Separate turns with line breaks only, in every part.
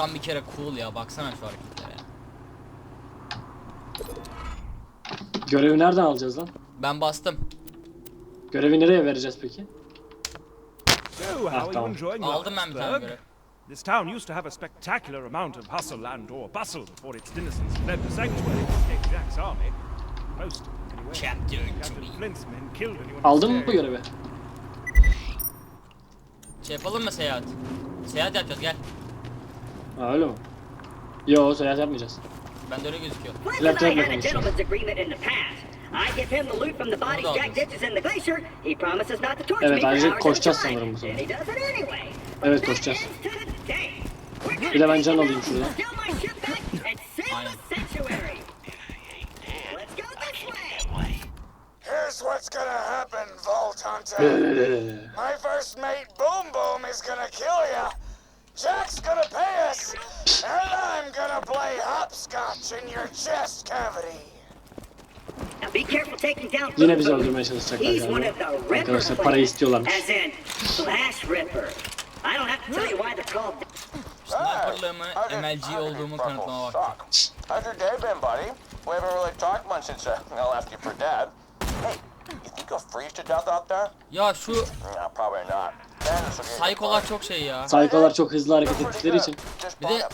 Adam bir kere cool ya baksana şu hareketlere.
Görevi nereden alacağız lan?
Ben bastım.
Görevi nereye vereceğiz peki?
So, how are you enjoying
Aldım ben bir tane görev.
This town used to have a spectacular amount of hustle and or bustle before its denizens fled the sanctuary to escape Jack's army. Most, anyway.
Chapter
Captain
3.
Flint's men killed anyone
Aldın mı bu görevi?
Şey yapalım mı seyahat? Seyahat yapacağız gel.
Ha öyle mi? Yo seyahat yapmayacağız.
Bende öyle gözüküyor.
Left
and I
hand
had a
left hand.
gentleman's agreement in the past. I give him the loot from the bodies
Hold on.
Jack ditches in the glacier. He promises not to torture
Evet,
me for
ayrıca
hours at a
koşacağız
time.
sanırım bu sefer.
And he does it anyway.
Evet,
That
koşacağız.
ends. We're gonna
Bir de ben
take
can alayım
out,
şuradan.
steal my ship back, and save
Aynen.
the sanctuary. Let's go this way.
Here's what's gonna happen, Vault Hunter. My first mate, Boom Boom, is gonna kill ya. İn your chest cavity.
Now be careful taking down
Yine bizi öldürmeye çalışacaklar
He's one
galiba.
of the Ripper
Arkadaşlar parayı istiyorlarmış.
As in Slash Ripper. I don't have to tell you why they're called
Sniperlığımı MLG olduğumu kanıtlama vakti.
How's your day been, buddy? We haven't really talked much since uh, I left you for dead. Hey, you think you'll freeze to death out there?
Ya şu
No, probably not.
Saykolar çok şey ya.
Saykolar çok hızlı hareket ettikleri için.
Bir de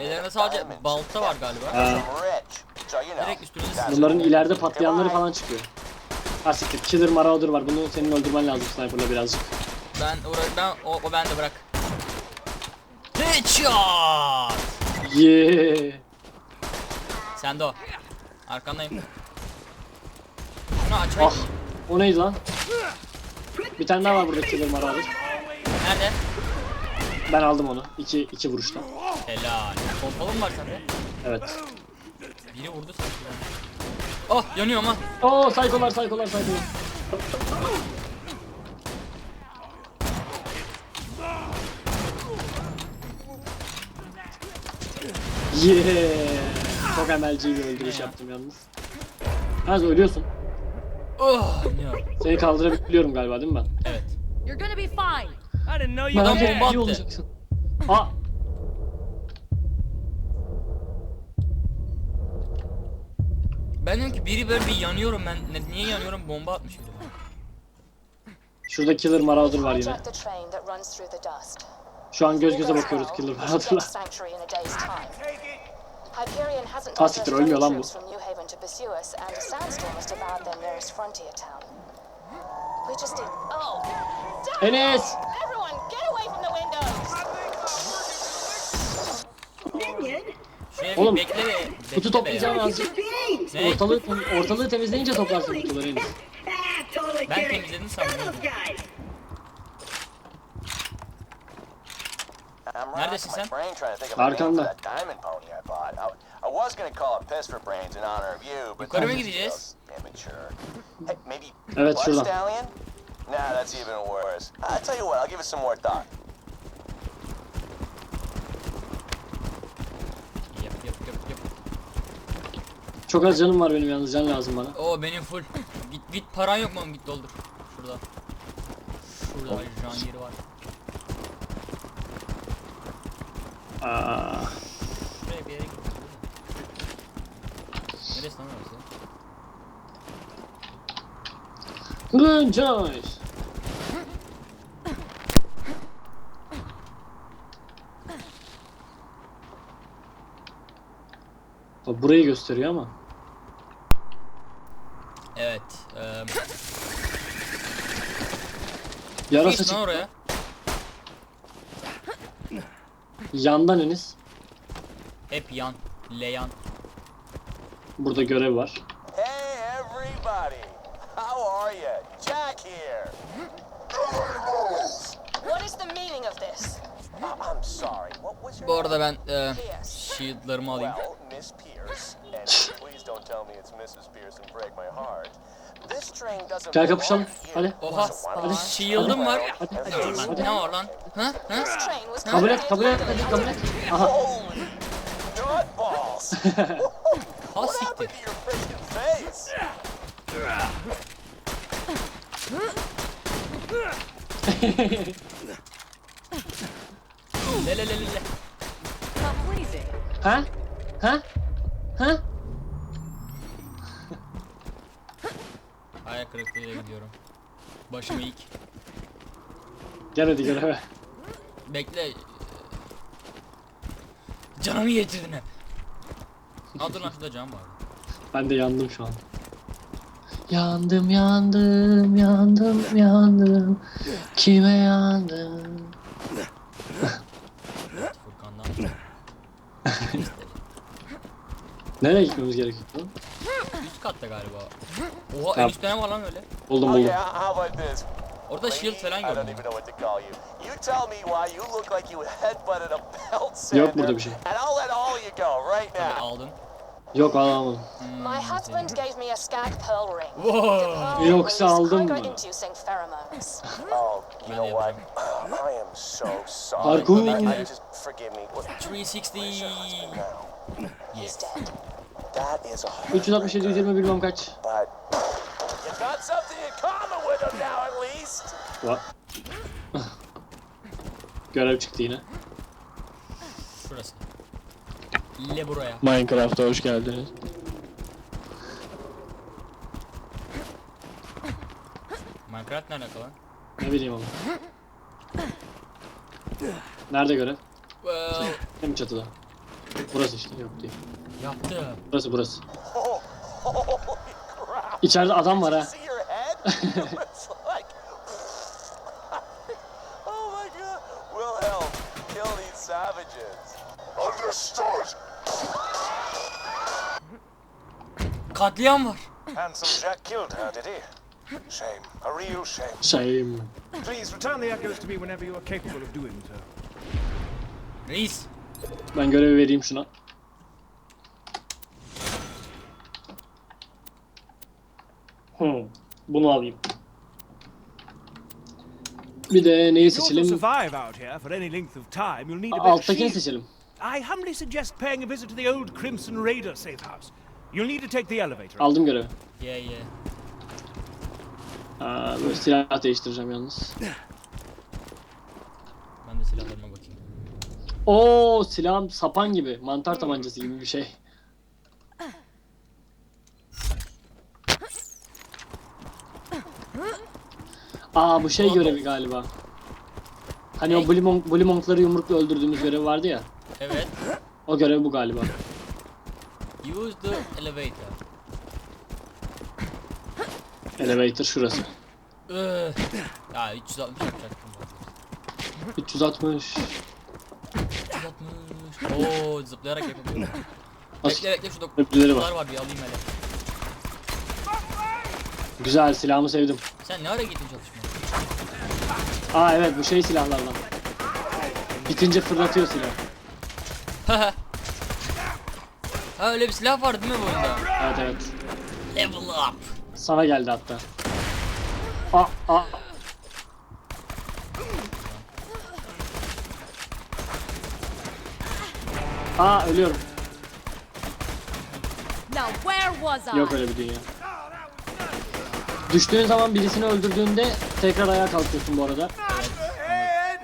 ellerinde sadece balta var galiba.
Ha.
Direkt üstünüze
that's
Bunların ileride patlayanları falan çıkıyor. Ha siktir. Killer Marauder var. Bunu senin öldürmen lazım sniper'la birazcık.
Ben uğra ben o, o bende bırak. Headshot!
Yeah.
Sende o. Arkandayım. Şunu aç.
Ah. O neydi lan? Bir tane daha var burada Killer Marauder.
Nerede?
Ben aldım onu. İki, iki vuruşta.
Helal. Pompalı mı var sende?
Evet.
Biri vurdu sanki. Oh yanıyor ama.
Oo saykolar saykolar saykolar. Yeah. Çok MLG bir öldürüş yaptım yalnız. Yalnız ölüyorsun.
Oh yanıyor.
Seni kaldırabiliyorum galiba değil mi ben?
Evet.
You're gonna be fine.
I didn't know you
Adam
were
bomba
iyi
attı.
olacaksın. Aa.
Ben diyorum ki biri böyle bir yanıyorum ben. Ne, niye yanıyorum? Bomba atmış biri.
Şurada Killer Marauder var yine.
Hijack the train that runs through the dust.
Şu an göz göze bakıyoruz. Killer Marauder'la.
Sanctuary in a day's time. Hyperion hasn't
Ha,
diverted
siktir,
any
ölmüyor lan bu.
troops from New Haven to pursue us, and a sandstorm has devoured their nearest frontier town. We just need. Oh, damn!
Enes!
Everyone, get away from the windows!
Minion.
Şuraya
Oğlum,
bir bekle
Kutu toplayacağım.
Ne?
Ortalığı, ortalığı temizleyince toplarsın kutuları Enes.
Ben temizledim.
I'm
Neredesin sen?
Arkanda.
I. I, I was gonna call it Piss for Brains in honor of you, but
Yukarı mı gideceğiz?
Immature. Hey, maybe
Evet,
Blood
şuradan.
Stallion? Nah, that's even worse. I'll tell you what, I'll give it some more thought.
Yap yap yap yap.
Çok az canım var benim yalnız can lazım bana.
Oo benim full. Git git paran yok mu? oğlum? Git doldur. Şurada. Şurada can yeri var.
Aa,
Şuraya bir yere git. Neresi lan orası?
Good choice. Bak burayı gösteriyor ama.
Evet. eee
Yarasa
Geç lan
çık.
oraya.
Yandan Enis.
Hep yan. Leyan.
Burada görev var.
Hey, everybody! How are you? Jack here.
What is the meaning of this?
I'm sorry, what was your
Bu arada ben eee shield'larımı alayım.
Well, Miss Pierce, and please don't tell me it's Mrs. Pierce and break my heart. This train doesn't
Gel kapışalım. Hadi.
Oha.
You
Shield'ım var.
Hadi.
Lan ne var lan? Ha? Ha?
Kabul et, kabul et, hadi kabul et. Aha.
Ha
what
siktir.
happened to your freaking face?
Le le le le.
Ha? Ha? Ha?
Ayak kırıklığıyla gidiyorum. Başımı ilk.
Gel hadi göreve.
Bekle. Canımı getirdin hep. Lan şurada cam var.
Ben de yandım şu an. Yandım yandım yandım yandım Kime yandım
Furkan'dan.
Nereye gitmemiz gerekiyor? lan?
Üst katta galiba. Oha en
Tamam.
üstte ne var lan öyle?
Buldum buldum.
yeah, how about this?
Orada shield falan
I don't
gördüm.
even know what to call you. You tell me why you look like you headbutted a belt sander.
Yok burada bir şey.
And I'll let all you go right
Tabii
now.
aldın.
Yok alamadım.
My husband gave me a skag pearl ring.
Whoa.
Yoksa aldın mı?
Oh, you know what? I am so sorry. I just forgive me. What-
360.
now?
He's dead.
That is a
367 120 bilmem kaç.
but you got something in common with him now at least.
Va Görev çıktı yine.
Şurası. Le buraya.
Minecraft'a hoş geldiniz.
Minecraft ne alaka lan?
Ne bileyim oğlum. Nerede görev?
Well,
Hem çatıda. Burası işte yok değil.
yaptım.
Burası burası. İçeride adam var ha.
Oh my god. Wilhelm, kill these savages.
Understood.
Katliam var.
Handsome Jack killed her, did he? Shame. A real shame.
Şeyim.
Please return the echoes to me whenever you are capable of doing so.
Reis.
Ben görevi vereyim şuna. Hmm. Bunu alayım. Bir de neyi seçelim? Alttakini seçelim.
I humbly suggest paying a visit to the old Crimson Raider safe house. You'll need to take the elevator.
Aldım görevi.
Ye ye.
Aa, böyle silah değiştireceğim yalnız.
Ben de silahlarıma bakayım.
Oo silahım sapan gibi. Mantar tabancası gibi bir şey. Aa bu şey görevi galiba. Hani o? Bully, Monk, Bully Monk'ları yumrukla öldürdüğümüz görev vardı ya.
Evet.
O görev bu galiba.
Use the elevator.
Elevator şurası.
Öh. Ya 360 yapacaktım.
360.
360. Oo zıplayarak yapabiliyorum.
Nasıl?
Bekle bekle şurada
Öpücüleri var.
kutular var bir alayım hele.
Güzel silahımı sevdim.
Sen ne ara gittin çalışmaya?
Aa evet bu şey silahlardan. Bitince fırlatıyor silah.
ha öyle bir silah var değil mi bu oyunda?
Evet evet.
Level up.
Sana geldi hatta. Aa aa. Aa ölüyorum.
Now where was I?
Yok öyle bir dünya. Düştüğün zaman birisini öldürdüğünde tekrar ayağa kalkıyorsun bu arada.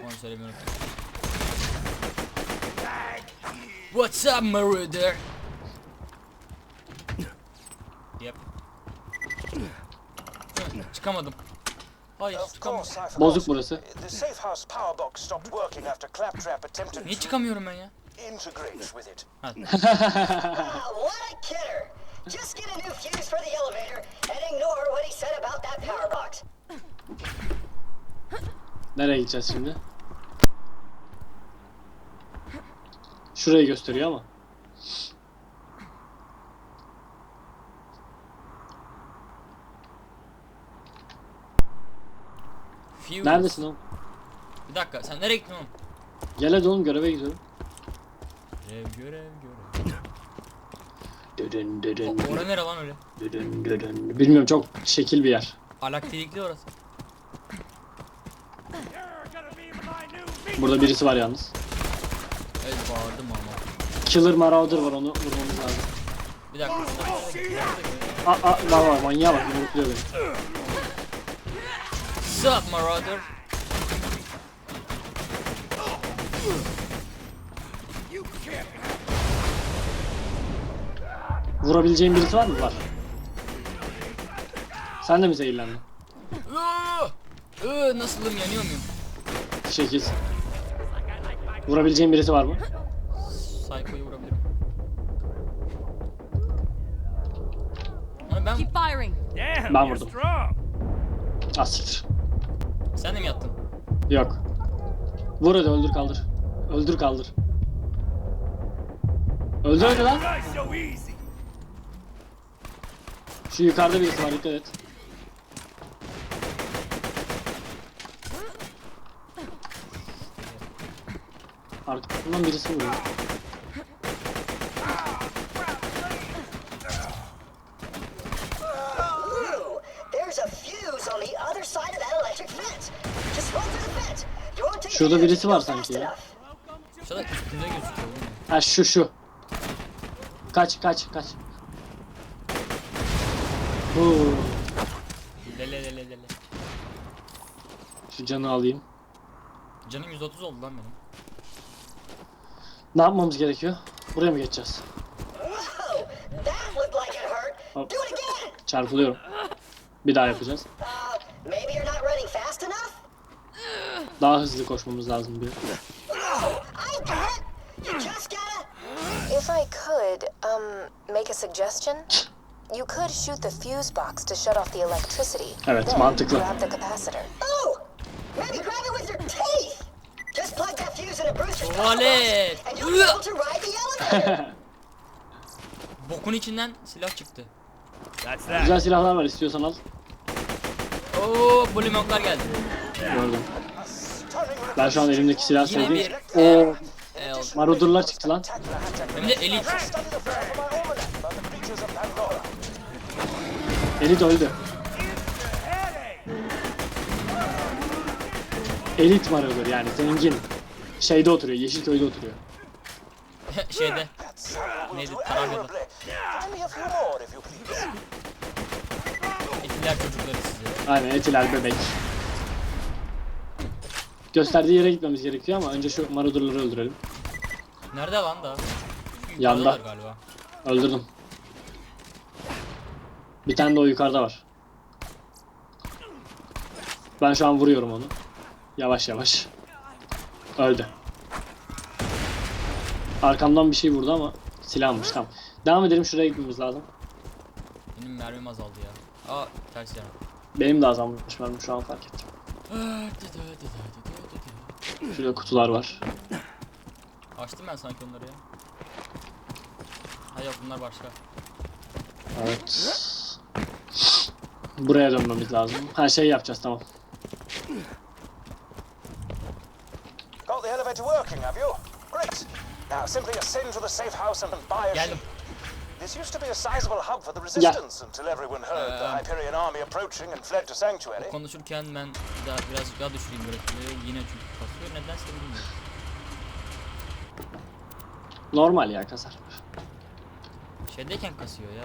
Onu söylemiyorum. What's up Marauder? Yep. Çıkamadım. Hayır çıkamadım.
Bozuk burası.
The safe house power box stopped working after Claptrap attempted
Niye çıkamıyorum ben ya?
integrate with it.
Ah, what a kidder! Just get a new fuse for the elevator and ignore what he said about that power box.
Nereye gideceğiz şimdi? Şurayı gösteriyor ama.
Fuse.
Neredesin oğlum?
Bir dakika sen nereye gittin oğlum?
Gel hadi oğlum göreve gidiyorum.
Görev görev görev.
Dödün dödün
O, ora nere lan öyle?
dödün dödün. Bilmiyorum çok şekil bir yer.
Alaktilikli orası.
Burada birisi var yalnız.
El bağırdım ama.
Killer Marauder var onu vurmamız lazım.
Bir dakika.
Aa aa var var manyağa bak yumrukluyor beni.
Sup Marauder.
Vurabileceğin birisi var mı? Var. Sen de mi zehirlendin?
Iııı! Iıı! Nasılım yanıyor muyum?
8. Vurabileceğim birisi var mı?
Psycho'yu vurabilirim. Ben...
Keep firing.
Ben vurdum. Asittir.
Sen de mi yattın?
Yok. Vur hadi öldür kaldır. Öldür kaldır. Öldür hadi lan. Şu yukarıda birisi var dikkat et.
You won't take
Şurada birisi var sanki ya.
Şurada üstünde gözüküyor?
Ha şu şu. Kaç kaç kaç. Huu.
Lele lele lele.
Şu canı alayım.
Canım 130 oldu lan benim.
Ne yapmamız gerekiyor? Buraya mı geçeceğiz? Hop.
Again.
Çarpılıyorum. Bir daha yapacağız.
Uh?
Daha hızlı koşmamız lazım.
Oh, gotta.
If I could, um, make a suggestion, you could shoot the fuse box to shut off the electricity.
Evet, mantıklı.
Grab the capacitor.
Oh, maybe grab it with your teeth. Just plug that fuse in a Brewster's
Tuvalet.
box, and you'll be able to ride the elevator.
Bokun içinden silah çıktı.
That's that.
Güzel silahlar var istiyorsan al.
Oo, bulimoklar geldi.
Gördüm. Ben şu an elimdeki silah
Yine
sevdiğim.
bir
Oo,
el.
marudurlar çıktı lan.
Hem de elit.
Elit öldü. Elit marudur yani zengin. Şeyde oturuyor, Yeşilköy'de oturuyor.
Şeyde. Neydi?
do
Karargahda.
admirably. Find me a few more if you please.
Etiler çocukları size.
Aynen etiler bebek. Gösterdiği yere gitmemiz gerekiyor ama önce şu marudurları öldürelim.
Nerede lan da?
Yanda.
Yukarıdalar galiba.
Öldürdüm. Bir tane de o yukarıda var. Ben şu an vuruyorum onu. Yavaş yavaş. Öldü. Arkamdan bir şey vurdu ama silahmış tamam. Devam edelim şuraya gitmemiz lazım.
Benim mermim azaldı ya. Aa ters yana.
Benim de azalmış mermim şu an fark ettim. Şurada kutular var.
Açtım ben sanki onları ya. Ha yok bunlar başka.
Evet. Buraya dönmemiz lazım. Her şeyi yapacağız tamam.
Elevator working, have you? Great. Now simply ascend to the safe house and buy a
Geldim.
ship. This used to be a sizable hub for the resistance until everyone heard the
Um,
Hyperion army approaching and fled to Sanctuary.
Konuşurken ben daha birazcık daha düşüreyim grafikleri. Yine çünkü kasıyor. Nedense bilmiyorum.
Normal ya kasar.
Şeydeyken kasıyor ya.